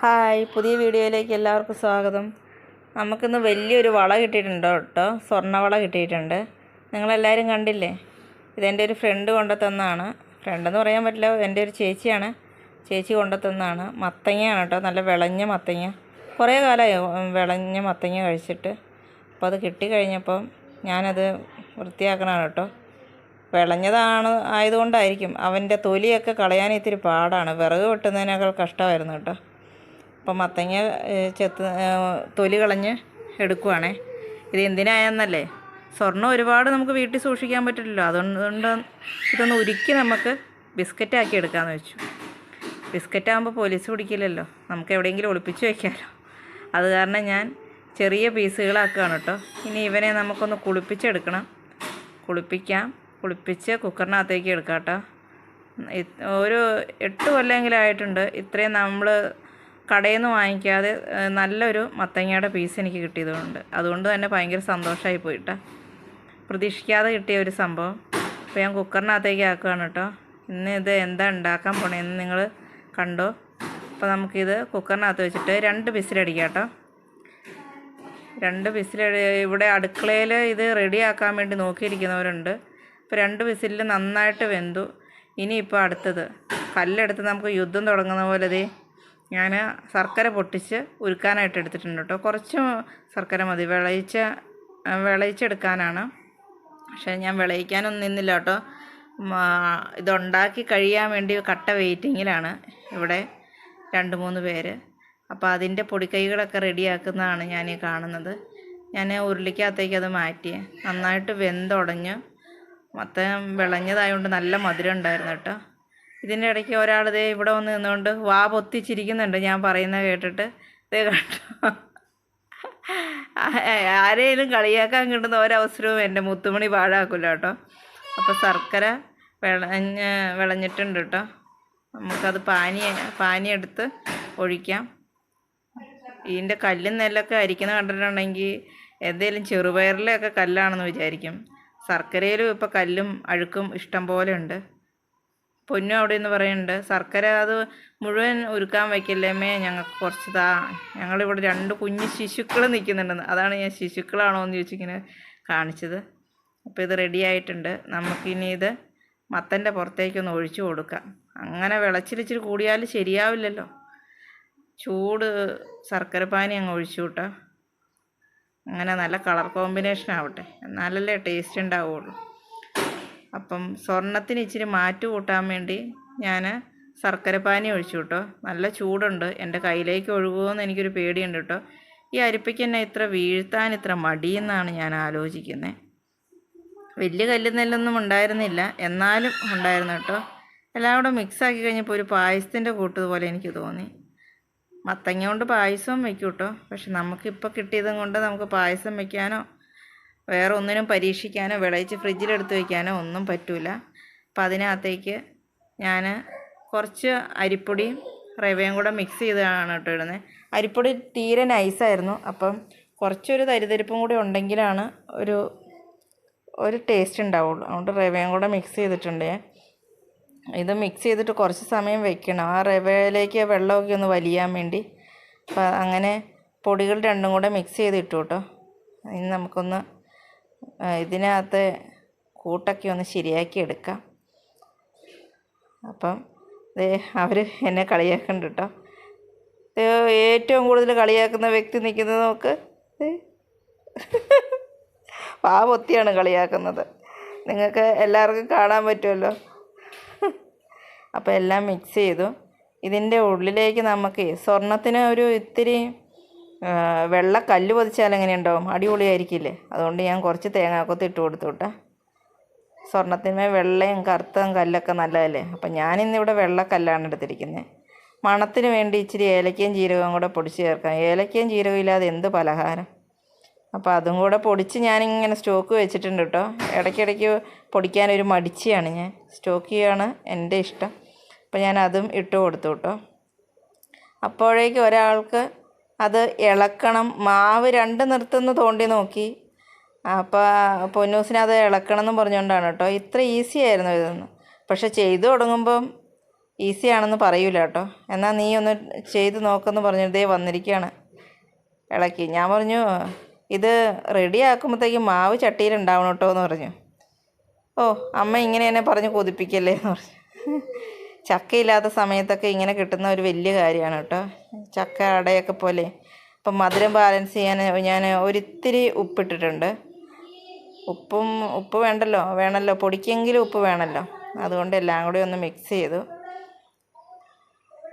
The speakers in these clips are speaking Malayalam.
ഹായ് പുതിയ വീഡിയോയിലേക്ക് എല്ലാവർക്കും സ്വാഗതം. നമുക്കിന്ന് വലിയൊരു വള കിട്ടിയിട്ടുണ്ട് കേട്ടോ. സ്വർണവള കിട്ടിയിട്ടുണ്ട്. നിങ്ങളെല്ലാവരും കണ്ടില്ലേ? ഇതെന്റെ ഒരു ഫ്രണ്ട് കൊണ്ടുത്തന്നാണ് ഫ്രണ്ടെന്ന് പറയാൻ പറ്റില്ല എന്റെ ഒരു ചേച്ചിയാണ്. ചേച്ചി കൊണ്ടുത്തന്നാണ് മത്തങ്ങയാണ് കേട്ടോ നല്ല വിളഞ്ഞ മത്തങ്ങ. കുറേ കാലമായി വിളഞ്ഞ മത്തങ്ങ കഴിച്ചിട്ട്. അപ്പോൾ അത് കിട്ടിക്കഴിഞ്ഞപ്പം ഞാനത് വൃത്തിയാക്കണമാണ് കേട്ടോ. വിളഞ്ഞതാണ് ആയതുകൊണ്ടായിരിക്കും. അവന്റെ തൊലിയൊക്കെ കളയാൻ ഇത്തിരി പാടാണ്. വിറക് വെട്ടുന്നതിനേക്കാൾ കഷ്ടമായിരുന്നു കേട്ടോ. അപ്പം മത്തങ്ങ ചെത്ത് തൊലി കളഞ്ഞ് എടുക്കുവാണേ. ഇത് എന്തിനായെന്നല്ലേ? സ്വർണം ഒരുപാട് നമുക്ക് വീട്ടിൽ സൂക്ഷിക്കാൻ പറ്റില്ലല്ലോ. അതുകൊണ്ട് ഇതൊന്ന് ഉരുക്കി നമുക്ക് ബിസ്ക്കറ്റാക്കി എടുക്കാമെന്ന് വെച്ചു. ബിസ്ക്കറ്റ് ആകുമ്പോൾ പോലീസ് പിടിക്കില്ലല്ലോ. നമുക്ക് എവിടെയെങ്കിലും ഒളിപ്പിച്ച് വയ്ക്കാമല്ലോ അത് കാരണം ഞാൻ ചെറിയ പീസുകളാക്കുകയാണ് കേട്ടോ. ഇനി ഇവനെ നമുക്കൊന്ന് കുളിപ്പിച്ചെടുക്കണം. കുളിപ്പിക്കാം. കുളിപ്പിച്ച് കുക്കറിനകത്തേക്ക് എടുക്കാം കേട്ടോ. ഒരു എട്ട് കൊല്ലമെങ്കിലും ആയിട്ടുണ്ട്. ഇത്രയും നമ്മൾ കടയിൽ നിന്ന് വാങ്ങിക്കാതെ നല്ലൊരു മത്തങ്ങയുടെ പീസ് എനിക്ക് കിട്ടിയതുകൊണ്ട്. അതുകൊണ്ട് തന്നെ ഭയങ്കര സന്തോഷമായി പോയിട്ടാ. പ്രതീക്ഷിക്കാതെ കിട്ടിയ ഒരു സംഭവം. അപ്പോൾ ഞാൻ കുക്കറിനകത്തേക്ക് ആക്കുകയാണ് കേട്ടോ. ഇന്ന് ഇത് എന്താ ഉണ്ടാക്കാൻ പോണേന്ന് നിങ്ങൾ കണ്ടോ? അപ്പോൾ നമുക്കിത് കുക്കറിനകത്ത് വെച്ചിട്ട് രണ്ട് ബിസിലടിക്കാം കേട്ടോ. രണ്ട് വിസിൽ ഇവിടെ അടുക്കളയിൽ ഇത് റെഡിയാക്കാൻ വേണ്ടി നോക്കിയിരിക്കുന്നവരുണ്ട്. ഇപ്പോൾ രണ്ട് ബിസിലിൽ നന്നായിട്ട് വെന്തു. ഇനിയിപ്പോൾ അടുത്തത്. കല്ലെടുത്ത് നമുക്ക് യുദ്ധം തുടങ്ങുന്ന പോലെ ഞാൻ ശർക്കര പൊട്ടിച്ച് ഉരുക്കാനായിട്ട് എടുത്തിട്ടുണ്ട് കേട്ടോ. കുറച്ച് ശർക്കര മതി. വിളയിച്ച വിളയിച്ചെടുക്കാനാണ്. പക്ഷേ ഞാൻ വിളയിക്കാനൊന്നും നിന്നില്ല കേട്ടോ. ഇതുണ്ടാക്കി കഴിയാൻ വേണ്ടി കട്ട വെയിറ്റിങ്ങിലാണ് ഇവിടെ രണ്ട് മൂന്ന് പേര്. അപ്പോൾ അതിന്റെ പൊടിക്കൈകളൊക്കെ റെഡിയാക്കുന്നതാണ് ഞാൻ ഈ കാണുന്നത്. ഞാൻ ഉരുളിക്കകത്തേക്ക് അത് മാറ്റി നന്നായിട്ട് വെന്തുടഞ്ഞ് മൊത്തം വിളഞ്ഞതായതുകൊണ്ട് നല്ല മധുരം ഉണ്ടായിരുന്നു കേട്ടോ. ഇതിന്റെ ഇടയ്ക്ക് ഒരാൾ ഇതേ ഇവിടെ വന്ന് നിന്നുകൊണ്ട് വാ പൊത്തിച്ചിരിക്കുന്നുണ്ട്. ഞാൻ പറയുന്നത് കേട്ടിട്ട് ദേ കണ്ടോ? ആരെയും കളിയാക്കാൻ കിട്ടുന്ന ഒരവസരവും എന്റെ മുത്തുമണി പാഴാക്കില്ല കേട്ടോ. അപ്പോൾ ശർക്കര വിളഞ്ഞ് വിളഞ്ഞിട്ടുണ്ട് കേട്ടോ. നമുക്കത് പാനി പാനിയെടുത്ത് ഒഴിക്കാം. ഇതിന്റെ കല്ലും നെല്ലൊക്കെ അരിക്കുന്ന കണ്ടിട്ടുണ്ടെങ്കിൽ എന്തെങ്കിലും ചെറുപയറിലൊക്കെ കല്ലാണെന്ന് വിചാരിക്കും. ശർക്കരയിലും ഇപ്പോൾ കല്ലും അഴുക്കും ഇഷ്ടം പോലെ ഉണ്ട്. പൊന്നു അവിടെ നിന്ന് പറയുന്നുണ്ട് ശർക്കര അത് മുഴുവൻ ഉരുക്കാൻ വയ്ക്കില്ലേമേ ഞങ്ങൾക്ക് കുറച്ച് താ ഞങ്ങളിവിടെ രണ്ട് കുഞ്ഞ് ശിശുക്കൾ നിൽക്കുന്നുണ്ടെന്ന് അതാണ് ഞാൻ ശിശുക്കളാണോ എന്ന് ചോദിച്ചിങ്ങനെ കാണിച്ചത്. അപ്പോൾ ഇത് റെഡി ആയിട്ടുണ്ട്. നമുക്കിനി ഇത് മത്തന്റെ പുറത്തേക്കൊന്ന് ഒഴിച്ചു കൊടുക്കാം. അങ്ങനെ വിളച്ചിലിച്ചിരി കൂടിയാൽ ശരിയാവില്ലല്ലോ. ചൂട് ശർക്കര പാനി അങ്ങ് ഒഴിച്ചു കൂട്ടാം. അങ്ങനെ നല്ല കളർ കോമ്പിനേഷൻ ആവട്ടെ. എന്നാലല്ലേ ടേസ്റ്റ് ഉണ്ടാവുള്ളൂ. അപ്പം സ്വർണത്തിന് ഇച്ചിരി മാറ്റ് കൂട്ടാൻ വേണ്ടി ഞാൻ ശർക്കര പാനി ഒഴിച്ചു കേട്ടോ. നല്ല ചൂടുണ്ട്. എന്റെ കയ്യിലേക്ക് ഒഴുകുമെന്ന് എനിക്കൊരു പേടിയുണ്ട് കേട്ടോ. ഈ അരിപ്പയ്ക്ക് എന്നെ ഇത്ര വീഴ്ത്താൻ ഇത്ര മടിയെന്നാണ് ഞാൻ ആലോചിക്കുന്നത് വലിയ കല്ല് നെല്ലൊന്നും ഉണ്ടായിരുന്നില്ല. എന്നാലും ഉണ്ടായിരുന്നു കേട്ടോ. എല്ലാം കൂടെ മിക്സാക്കി കഴിഞ്ഞപ്പോൾ ഒരു പായസത്തിന്റെ കൂട്ടതുപോലെ എനിക്ക് തോന്നി. മത്തങ്ങ കൊണ്ട് പായസവും വെക്കും കേട്ടോ. പക്ഷെ നമുക്കിപ്പോൾ കിട്ടിയതും കൊണ്ട് നമുക്ക് പായസം വെക്കാനോ വേറെ ഒന്നിനും പരീക്ഷിക്കാനോ വിളയിച്ച് ഫ്രിഡ്ജിലെടുത്ത് വയ്ക്കാനോ ഒന്നും പറ്റില്ല അപ്പം അതിനകത്തേക്ക് ഞാൻ കുറച്ച് അരിപ്പൊടിയും റവയും കൂടെ മിക്സ് ചെയ്താണ് കേട്ടോ ഇടുന്നത് അരിപ്പൊടി തീരെ നൈസായിരുന്നു അപ്പം കുറച്ചൊരു തരിതരിപ്പും കൂടി ഉണ്ടെങ്കിലാണ് ഒരു ഒരു ടേസ്റ്റ് ഉണ്ടാവുള്ളൂ. അതുകൊണ്ട് റവയും കൂടെ മിക്സ് ചെയ്തിട്ടുണ്ട് ഇത് മിക്സ് ചെയ്തിട്ട് കുറച്ച് സമയം വെക്കണം. ആ റവയിലേക്ക് വെള്ളമൊക്കെ ഒന്ന് വലിയാൻ വേണ്ടി. അപ്പം അങ്ങനെ പൊടികൾ രണ്ടും കൂടെ മിക്സ് ചെയ്തിട്ടു കേട്ടോ. ഇനി നമുക്കൊന്ന് ഇതിനകത്ത് കൂട്ടൊക്കെ ഒന്ന് ശരിയാക്കി എടുക്കാം. അപ്പം അവർ എന്നെ കളിയാക്കുന്നുണ്ട് കേട്ടോ ഏറ്റവും കൂടുതൽ കളിയാക്കുന്ന വ്യക്തി നിൽക്കുന്നത് നോക്ക്. പാവൊത്തിയാണ് കളിയാക്കുന്നത്. നിങ്ങൾക്ക് എല്ലാവർക്കും കാണാൻ പറ്റുമല്ലോ. അപ്പോൾ എല്ലാം മിക്സ് ചെയ്തു. ഇതിന്റെ ഉള്ളിലേക്ക് നമുക്ക് സ്വർണത്തിന് ഒരു ഇത്തിരി വെള്ള കല്ല് പതിച്ചാൽ എങ്ങനെ ഉണ്ടാവും അടിപൊളിയായിരിക്കില്ലേ? അതുകൊണ്ട് ഞാൻ കുറച്ച് തേങ്ങാക്കൊത്ത് ഇട്ട് കൊടുത്തു കേട്ടോ സ്വർണത്തിന്മേ വെള്ളയും കറുത്തതും കല്ലൊക്കെ നല്ലതല്ലേ? അപ്പം ഞാനിന്നിവിടെ വെള്ളക്കല്ലാണ് എടുത്തിരിക്കുന്നത് മണത്തിന് വേണ്ടി ഇച്ചിരി ഏലക്കയും ജീരകവും കൂടെ പൊടിച്ച് ചേർക്കാം. ഏലക്കയും ജീരകവും ഇല്ലാതെ എന്ത് പലഹാരം? അപ്പോൾ അതും കൂടെ പൊടിച്ച് ഞാനിങ്ങനെ സ്റ്റോക്ക് വെച്ചിട്ടുണ്ട് കേട്ടോ. ഇടയ്ക്കിടയ്ക്ക് പൊടിക്കാനൊരു മടിച്ചിയാണ് ഞാൻ. സ്റ്റോക്ക് ചെയ്യാണ് എന്റെ ഇഷ്ടം. അപ്പോൾ ഞാൻ അതും ഇട്ട് കൊടുത്തു കേട്ടോ. അപ്പോഴേക്കും ഒരാൾക്ക് അത് ഇളക്കണം. മാവ് രണ്ട് നിർത്തുന്ന തോണ്ടി നോക്കി. അപ്പോൾ പൊന്നൂസിന് അത് ഇളക്കണം എന്ന് പറഞ്ഞുകൊണ്ടാണ് കേട്ടോ. ഇത്ര ഈസി ആയിരുന്നു ഇതെന്ന്. പക്ഷെ ചെയ്തു തുടങ്ങുമ്പം ഈസി ആണെന്ന് പറയൂല കേട്ടോ. എന്നാൽ നീ ഒന്ന് ചെയ്ത് നോക്കെന്ന് പറഞ്ഞു ദേ വന്നിരിക്കുകയാണ്. ഇളക്കി. ഞാൻ പറഞ്ഞു ഇത് റെഡി ആക്കുമ്പോഴത്തേക്കും മാവ് ചട്ടിയിൽ ഉണ്ടാവണം കേട്ടോ എന്ന് പറഞ്ഞു. ഓ അമ്മ ഇങ്ങനെ എന്നെ പറഞ്ഞ് കൊതിപ്പിക്കല്ലേ എന്ന് പറഞ്ഞു. ചക്കയില്ലാത്ത സമയത്തൊക്കെ ഇങ്ങനെ കിട്ടുന്ന ഒരു വലിയ കാര്യമാണ് കേട്ടോ. ചക്ക അടയൊക്കെ പോലെ. അപ്പം മധുരം ബാലൻസ് ചെയ്യാൻ ഞാൻ ഒരിത്തിരി ഉപ്പിട്ടിട്ടുണ്ട്. ഉപ്പും ഉപ്പ് വേണ്ടല്ലോ? വേണമല്ലോ? പൊടിക്കെങ്കിലും ഉപ്പ് വേണമല്ലോ? അതുകൊണ്ട് എല്ലാം കൂടി ഒന്ന് മിക്സ് ചെയ്തു.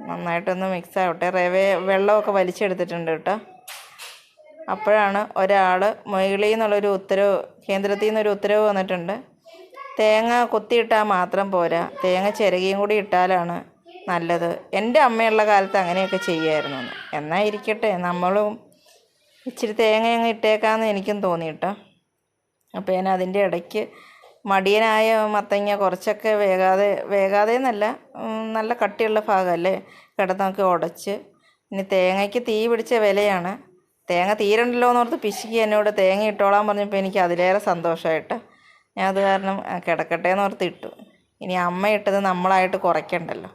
നന്നായിട്ടൊന്ന് മിക്സ് ആവട്ടെ. റവ വെള്ളമൊക്കെ വലിച്ചെടുത്തിട്ടുണ്ട് കേട്ടോ. അപ്പോഴാണ് ഒരാൾ മുകളിൽ നിന്നുള്ളൊരു ഉത്തരവ് കേന്ദ്രത്തിൽ നിന്നൊരു ഉത്തരവ് വന്നിട്ടുണ്ട്. തേങ്ങ കൊത്തിയിട്ടാൽ മാത്രം പോരാ. തേങ്ങ ചിരകിയും കൂടി ഇട്ടാലാണ് നല്ലത്. എന്റെ അമ്മയുള്ള കാലത്ത് അങ്ങനെയൊക്കെ ചെയ്യായിരുന്നു. എന്ന്. എന്നാൽ ഇരിക്കട്ടെ. നമ്മളും ഇച്ചിരി തേങ്ങ അങ്ങ് ഇട്ടേക്കാമെന്ന് എനിക്കും തോന്നി കേട്ടോ. അപ്പോൾ ഞാൻ അതിന്റെ ഇടയ്ക്ക് മടിയനായ മത്തങ്ങ കുറച്ചൊക്കെ വേകാതെ വേകാതെ എന്നല്ല നല്ല കട്ടിയുള്ള ഭാഗമല്ലേ? കിടന്നൊക്കെ ഉടച്ച്. ഇനി തേങ്ങയ്ക്ക് തീ പിടിച്ച വിലയാണ്. തേങ്ങ തീരണ്ടല്ലോ എന്നോർത്ത് പിശുക്കി എന്നോട് തേങ്ങ ഇട്ടോളാൻ പറഞ്ഞപ്പോൾ എനിക്ക് അതിലേറെ സന്തോഷമായിട്ട് ഞാൻ അത് കാരണം കിടക്കട്ടെ എന്ന് ഇട്ടു. ഇനി അമ്മ ഇട്ടത് നമ്മളായിട്ട് കുറയ്ക്കണ്ടല്ലോ.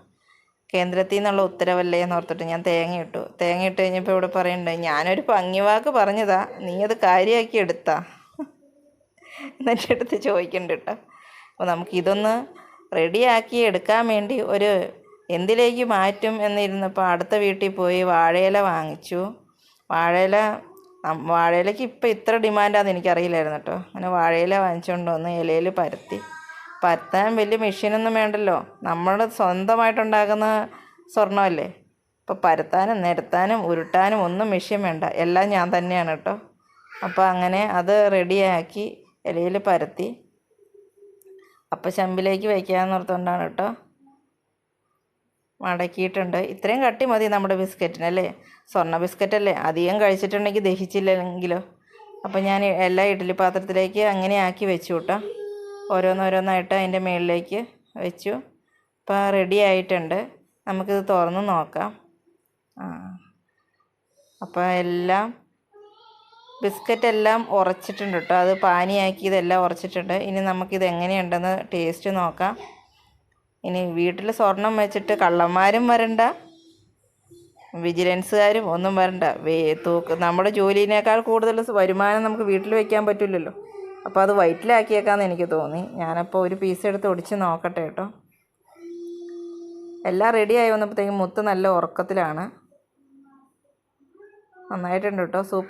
കേന്ദ്രത്തിൽ നിന്നുള്ള ഉത്തരവല്ലേ എന്ന് ഓർത്തിട്ട് ഞാൻ തേങ്ങ ഇട്ടു. തേങ്ങ ഇട്ട് കഴിഞ്ഞപ്പോൾ ഇവിടെ പറയുന്നുണ്ട് ഞാനൊരു ഭംഗിവാക്ക് പറഞ്ഞതാ. നീ അത് കാര്യമാക്കി എടുത്താ. എന്നെ അടുത്ത് ചോദിക്കണ്ട കേട്ടോ അപ്പോൾ നമുക്കിതൊന്ന് റെഡിയാക്കി എടുക്കാൻ വേണ്ടി ഒരു എന്തിലേക്ക് മാറ്റും എന്നിരുന്നപ്പോൾ അടുത്ത വീട്ടിൽ പോയി വാഴയില വാങ്ങിച്ചു. വാഴയില വാഴയിലയ്ക്ക് ഇപ്പം ഇത്ര ഡിമാൻഡാണെന്ന് എനിക്കറിയില്ലായിരുന്നു കേട്ടോ. അങ്ങനെ വാഴയില വാങ്ങിച്ചുകൊണ്ട് വന്ന് ഇലയിൽ പരത്തി. പരത്താൻ വലിയ മെഷീനൊന്നും വേണ്ടല്ലോ. നമ്മൾ സ്വന്തമായിട്ടുണ്ടാക്കുന്ന സ്വർണമല്ലേ? അപ്പോൾ പരത്താനും നിരത്താനും ഉരുട്ടാനും ഒന്നും മെഷീൻ വേണ്ട. എല്ലാം ഞാൻ തന്നെയാണ് കേട്ടോ. അപ്പോൾ അങ്ങനെ അത് റെഡിയാക്കി ഇലയിൽ പരത്തി. അപ്പം ചെമ്പിലേക്ക് വയ്ക്കാമെന്ന് ഓർത്തുകൊണ്ടാണ് കേട്ടോ. മടക്കിയിട്ടുണ്ട്. ഇത്രയും കട്ടി മതി നമ്മുടെ ബിസ്ക്കറ്റിന് അല്ലേ? സ്വർണ ബിസ്ക്കറ്റല്ലേ? അധികം കഴിച്ചിട്ടുണ്ടെങ്കിൽ ദഹിച്ചില്ലെങ്കിലോ? അപ്പോൾ ഞാൻ എല്ലാ ഇഡ്ഡലി പാത്രത്തിലേക്ക് അങ്ങനെ ആക്കി വെച്ചു കേട്ടോ. ഓരോന്നോരോന്നായിട്ട് അതിന്റെ മുകളിലേക്ക് വെച്ചു. അപ്പോൾ റെഡി ആയിട്ടുണ്ട്. നമുക്കിത് തുറന്ന് നോക്കാം. ആ. അപ്പോൾ എല്ലാം ബിസ്ക്കറ്റ് എല്ലാം ഉറച്ചിട്ടുണ്ട് കേട്ടോ. അത് പാനിയാക്കി ഇതെല്ലാം ഉറച്ചിട്ടുണ്ട്. ഇനി നമുക്കിത് എങ്ങനെയുണ്ടെന്ന് ടേസ്റ്റ് നോക്കാം. ഇനി വീട്ടിൽ സ്വർണം വെച്ചിട്ട് കള്ളന്മാരും വരണ്ട. വിജിലൻസുകാരും ഒന്നും വരണ്ട. വേ തൂക്ക് നമ്മുടെ ജോലിനേക്കാൾ കൂടുതൽ വരുമാനം നമുക്ക് വീട്ടിൽ വെക്കാൻ പറ്റില്ലല്ലോ. അപ്പോൾ അത് വയറ്റിലാക്കിയേക്കാന്ന് എനിക്ക് തോന്നി. ഞാനപ്പോൾ ഒരു പീസ് എടുത്ത് ഒടിച്ച് നോക്കട്ടെ കേട്ടോ. എല്ലാം റെഡിയായി വന്നപ്പോഴത്തേക്കും മുത്ത് നല്ല ഉറക്കത്തിലാണ്. നന്നായിട്ടുണ്ട് കേട്ടോ. സൂപ്പർ.